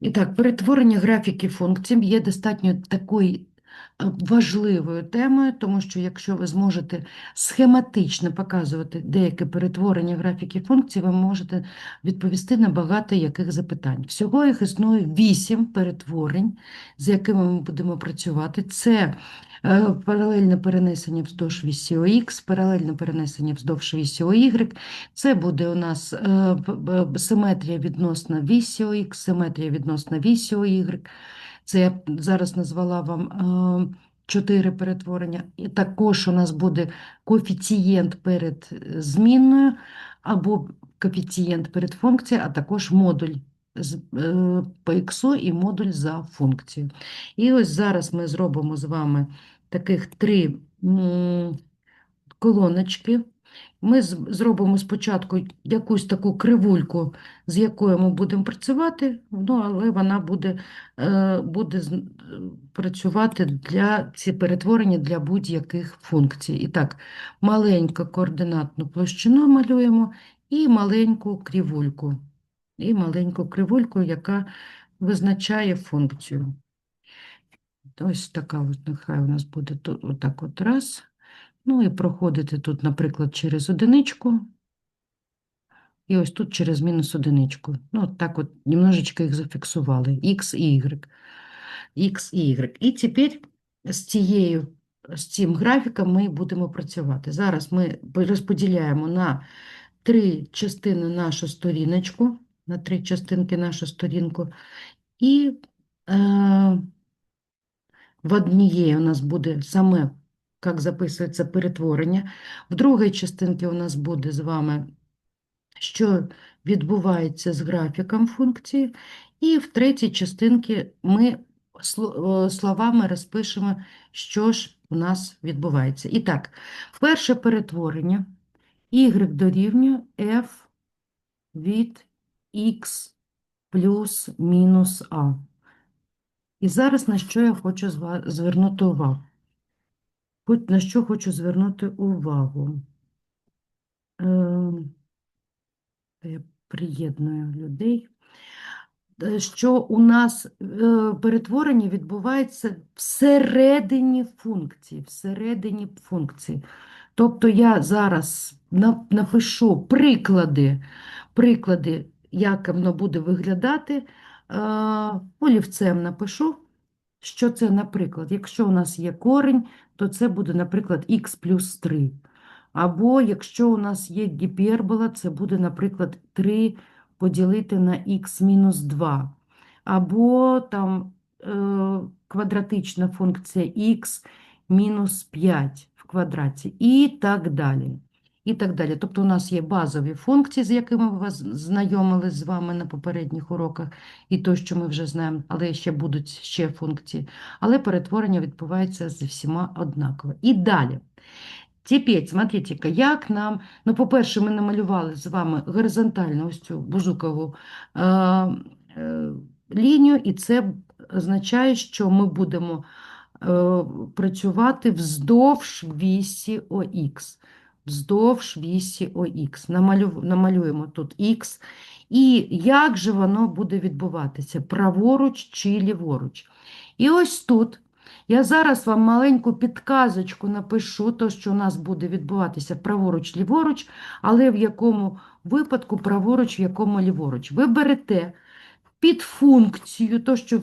І так, перетворення графіків функцій є достатньо такою е, важливою темою, тому що якщо ви зможете схематично показувати деяке перетворення графіків функцій, ви можете відповісти на багато яких запитань. Всього їх існує вісім перетворень, з якими ми будемо працювати. Це паралельне перенесення вздовж вісі ОХ, паралельне перенесення вздовж вісі ОY, це буде у нас е, симетрія відносно вісі ОХ, симетрія відносно вісі ОY. Це я зараз назвала вам е, чотири перетворення. І також у нас буде коефіцієнт перед е, змінною або коефіцієнт перед функцією, а також модуль е, по х і модуль за функцією. І ось зараз ми зробимо з вами таких три колоночки. Ми зробимо спочатку якусь таку кривульку, з якою ми будемо працювати, ну, але вона буде, е, буде працювати для ці перетворення для будь-яких функцій. І так, маленьку координатну площину малюємо і маленьку кривульку. І маленьку кривульку, яка визначає функцію. Ось така от нехай у нас буде отак от раз. Ну і проходити тут, наприклад, через одиничку. І ось тут через мінус одиничку. Ну, от так от немножечко їх зафіксували. X і Y. X і Y. І тепер з цією, з цим графіком ми будемо працювати. Зараз ми розподіляємо на три частини нашу сторіночку, на три частинки нашу сторінку. І е, в однієї у нас буде саме, як записується, перетворення. В другій частинці у нас буде з вами, що відбувається з графіком функції. І в третій частинці ми е, словами розпишемо, що ж у нас відбувається. І так, перше перетворення y дорівнює f від x плюс мінус a. І зараз на що я хочу звернути увагу? На що хочу звернути увагу? Ем, Я приєдную людей. Е, Що у нас е, перетворення відбувається всередині функції, всередині функції. Тобто я зараз напишу приклади, приклади, як воно буде виглядати. Е, Олівцем напишу, що це, наприклад, якщо у нас є корінь, то це буде, наприклад, х плюс 3. Або якщо у нас є гіпербола, це буде, наприклад, 3 поділити на х мінус 2. Або там е, квадратична функція х мінус 5 в квадраті і так далі. І так далі. Тобто у нас є базові функції, з якими ми вас знайомили з вами на попередніх уроках, і то, що ми вже знаємо, але ще будуть ще функції. Але перетворення відбувається з всіма однаково. І далі. Тепер, смотрите-ка, як нам, ну, по-перше, ми намалювали з вами горизонтальну ось цю бузукову е, е, лінію, і це означає, що ми будемо е, працювати вздовж вісі ОХ. Вздовж вісі ОХ. Намалюємо тут Х. І як же воно буде відбуватися? Праворуч чи ліворуч? І ось тут я зараз вам маленьку підказочку напишу, то, що у нас буде відбуватися праворуч, ліворуч, але в якому випадку праворуч, в якому ліворуч. Ви берете під функцію, то, що.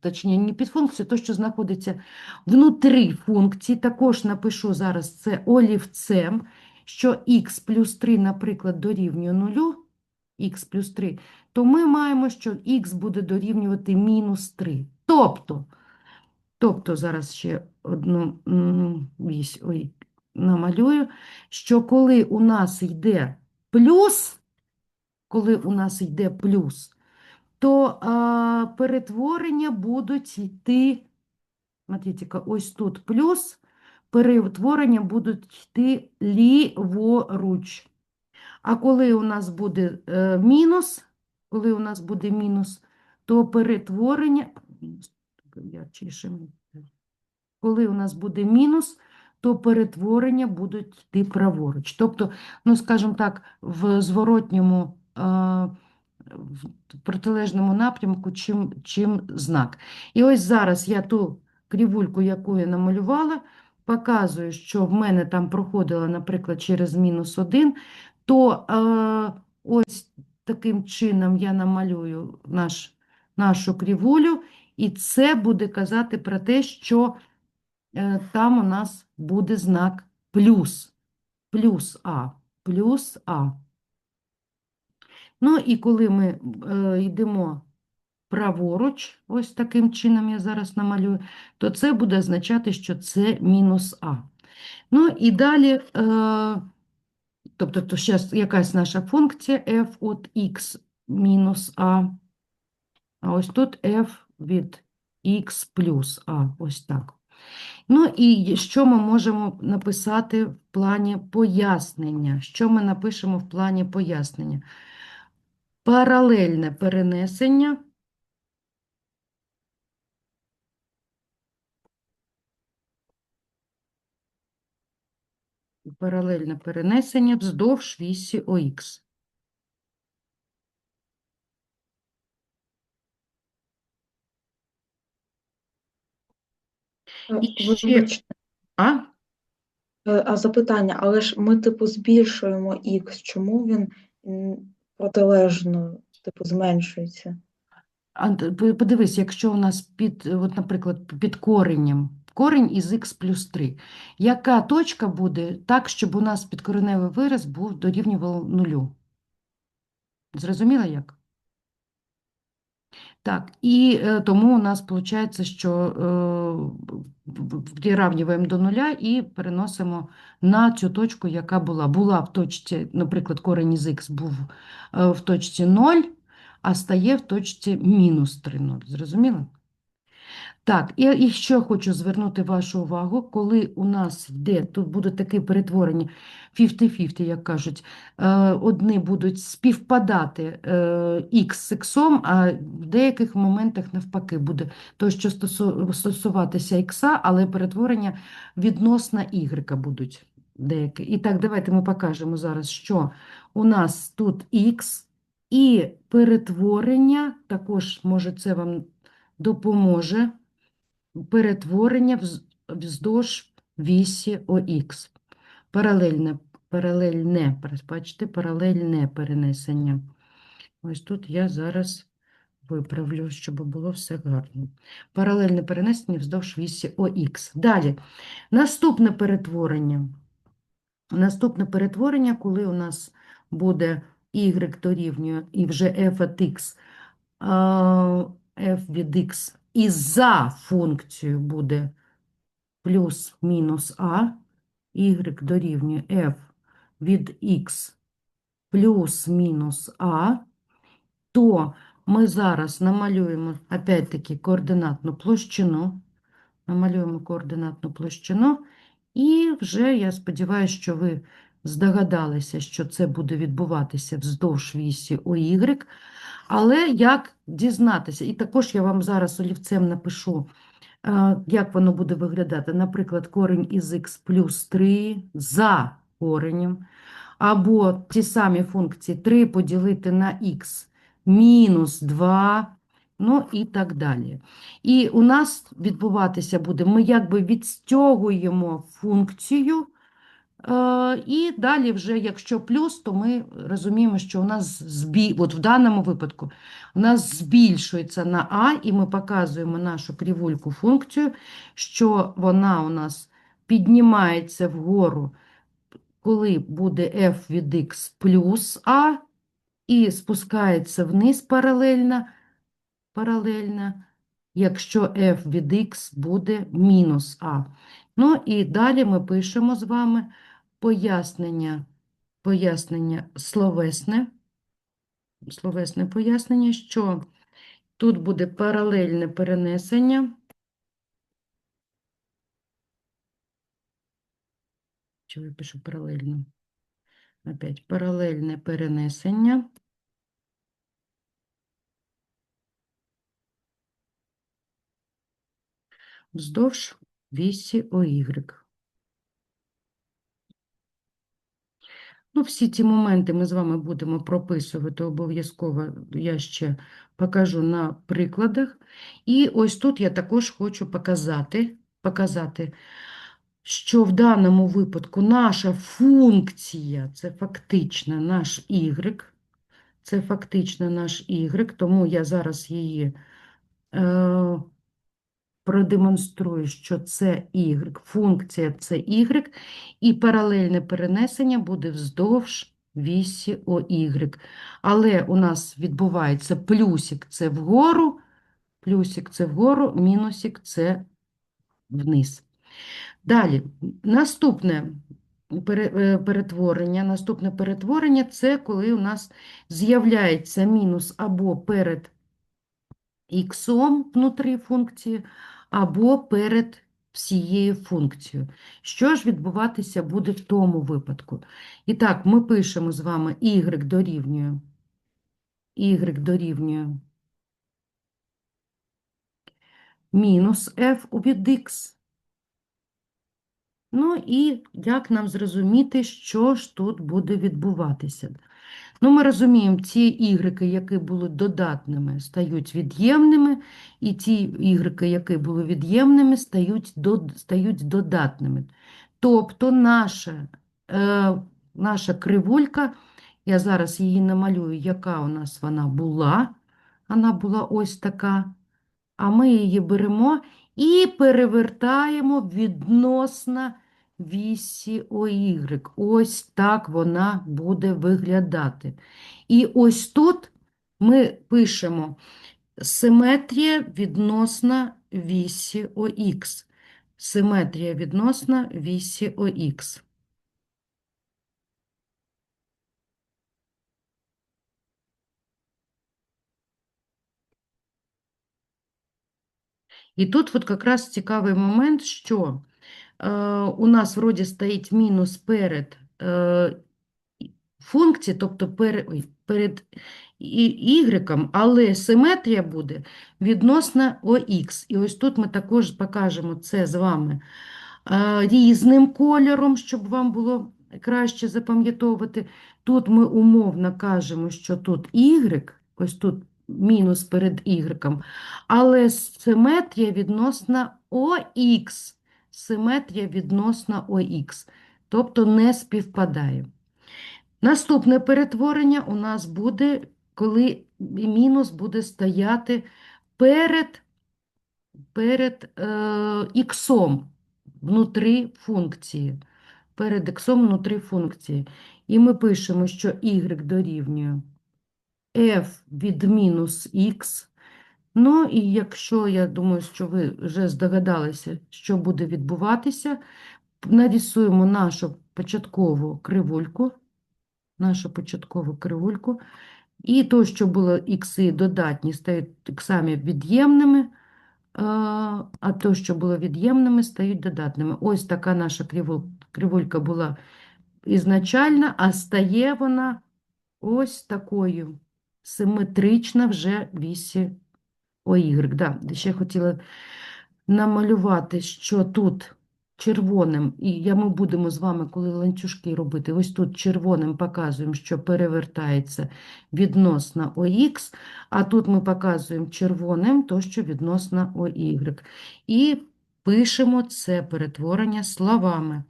Точніше, не під функцію, то, що знаходиться внутрі функції, також напишу зараз це олівцем, що х плюс 3, наприклад, дорівнює 0, х плюс 3, то ми маємо, що х буде дорівнювати мінус 3. Тобто, Тобто зараз ще одну вісь ой, намалюю, що коли у нас йде плюс, коли у нас йде плюс, то а, перетворення будуть йти, смотрите, ось тут плюс, перетворення будуть йти ліворуч. А коли у нас буде е, мінус, коли у нас буде мінус, то перетворення, коли у нас буде мінус, то перетворення будуть йти праворуч. Тобто, ну, скажімо так, в зворотньому, е, в протилежному напрямку, чим, чим знак. І ось зараз я ту крівульку, яку я намалювала, показую, що в мене там проходила, наприклад, через мінус 1, то е, ось таким чином я намалюю наш, нашу крівулю, і це буде казати про те, що е, там у нас буде знак плюс, плюс А, плюс А. Ну і коли ми е, йдемо праворуч, ось таким чином я зараз намалюю, то це буде означати, що це мінус А. Ну і далі, е, тобто то зараз якась наша функція f от x мінус А, а ось тут f від x плюс А, ось так. Ну і що ми можемо написати в плані пояснення? Що ми напишемо в плані пояснення? Паралельне перенесення. Паралельне перенесення вздовж вісі ОХ. І ще- А? е, а запитання, але ж ми, типу, збільшуємо х, чому він протилежно, типу, зменшується? А, Подивись, якщо у нас під, от, наприклад, під коренем, корінь із х плюс 3, яка точка буде так, щоб у нас підкореневий вираз був дорівнював нулю? Зрозуміла як? Так, і е, тому у нас виходить, що е, прирівнюємо до нуля і переносимо на цю точку, яка була. Була в точці, наприклад, корень із х був е, в точці 0, а стає в точці мінус 3,0. Зрозуміло? Так, і, і ще хочу звернути вашу увагу, коли у нас йде, тут буде таке перетворення 50-50, як кажуть, е, одні будуть співпадати е, x з x, а в деяких моментах навпаки буде то, що стосуватися x, але перетворення відносно y будуть деякі. І так, давайте ми покажемо зараз, що у нас тут x, і перетворення, також, може, це вам допоможе перетворення вздовж вісі ОХ. Паралельне, паралельне, бачите, паралельне перенесення. Ось тут я зараз виправлю, щоб було все гарно. Паралельне перенесення вздовж вісі ОХ. Далі, наступне перетворення. Наступне перетворення, коли у нас буде y дорівнює і вже f от x, f від x і за функцією буде плюс-мінус а, y дорівнює f від x плюс-мінус а, то ми зараз намалюємо, опять-таки, координатну площину, намалюємо координатну площину, і вже я сподіваюся, що ви здогадалися, що це буде відбуватися вздовж вісі ОY, але як дізнатися? І також я вам зараз олівцем напишу, е, як воно буде виглядати. Наприклад, корінь із х плюс 3 за коренем, або ті самі функції 3 поділити на х мінус 2, ну і так далі. І у нас відбуватися буде, ми якби відстягуємо функцію, і далі вже, якщо плюс, то ми розуміємо, що у нас збі... от в даному випадку у нас збільшується на а, і ми показуємо нашу крівульку функцію, що вона у нас піднімається вгору, коли буде f від x плюс а, і спускається вниз паралельно, паралельно, якщо f від x буде мінус а. Ну і далі ми пишемо з вами пояснення, пояснення словесне, словесне пояснення, що тут буде паралельне перенесення. Чи я пишу паралельно? Опять паралельне перенесення. Вздовж вісі ОY. Ну, всі ці моменти ми з вами будемо прописувати обов'язково, я ще покажу на прикладах. І ось тут я також хочу показати, показати, що в даному випадку наша функція, це фактично наш y, це фактично наш y, тому я зараз її е, продемонструю, що це y, функція це y, і паралельне перенесення буде вздовж вісі OY. Але у нас відбувається плюсик це вгору, плюсик це вгору, мінусик це вниз. Далі, наступне е, перетворення. Наступне перетворення це коли у нас з'являється мінус або перед іксом внутрі функції, або перед всією функцією. Що ж відбуватися буде в тому випадку? І так, ми пишемо з вами y дорівнює, y дорівнює мінус f у від x. Ну і як нам зрозуміти, що ж тут буде відбуватися? Ну, ми розуміємо, ці ігреки, які були додатними, стають від'ємними, і ті ігреки, які були від'ємними, стають, стають додатними. Тобто наша, е, наша кривулька, я зараз її намалюю, яка у нас вона була. Вона була ось така. А ми її беремо і перевертаємо відносно вісі ОY. Ось так вона буде виглядати. І ось тут ми пишемо симетрія відносно вісі ОХ. Симетрія відносно вісі ОХ. І тут от якраз цікавий момент, що у нас вроді стоїть мінус перед е, функції, тобто перед, перед y, але симетрія буде відносно ОХ. І ось тут ми також покажемо це з вами е, різним кольором, щоб вам було краще запам'ятовувати. Тут ми умовно кажемо, що тут y, ось тут мінус перед y, але симетрія відносно ОХ. Симетрія відносно ОХ, тобто не співпадає. Наступне перетворення у нас буде, коли мінус буде стояти перед, перед е, іксом внутрі функції. Перед іксом внутрі функції. І ми пишемо, що y дорівнює f від мінус х. Ну, і якщо я думаю, що ви вже здогадалися, що буде відбуватися, нарисуємо нашу початкову кривульку, нашу початкову кривульку, і то, що було ікси додатні, стають іксами від'ємними, а то, що було від'ємними, стають додатними. Ось така наша кривулька була ізначальна, а стає вона ось такою, симетрична вже вісі Ой, да. Ще хотіла намалювати, що тут червоним, і я, ми будемо з вами, коли ланцюжки робити, ось тут червоним показуємо, що перевертається відносно ОХ, а тут ми показуємо червоним то, що відносно ОY. І пишемо це перетворення словами.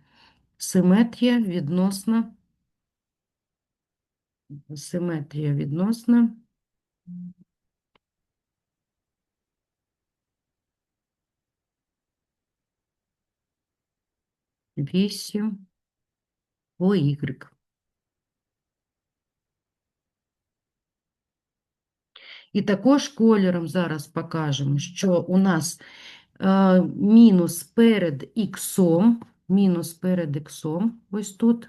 Симетрія відносна, Симетрія відносна 8 ОY. І також кольором зараз покажемо, що у нас е, мінус перед іксом, мінус перед іксом, ось тут,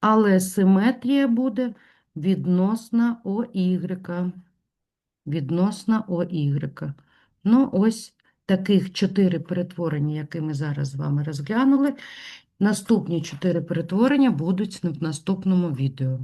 але симетрія буде відносно ОY. Відносно ОY. Ну, ось таких чотири перетворення, які ми зараз з вами розглянули. Наступні чотири перетворення будуть в наступному відео.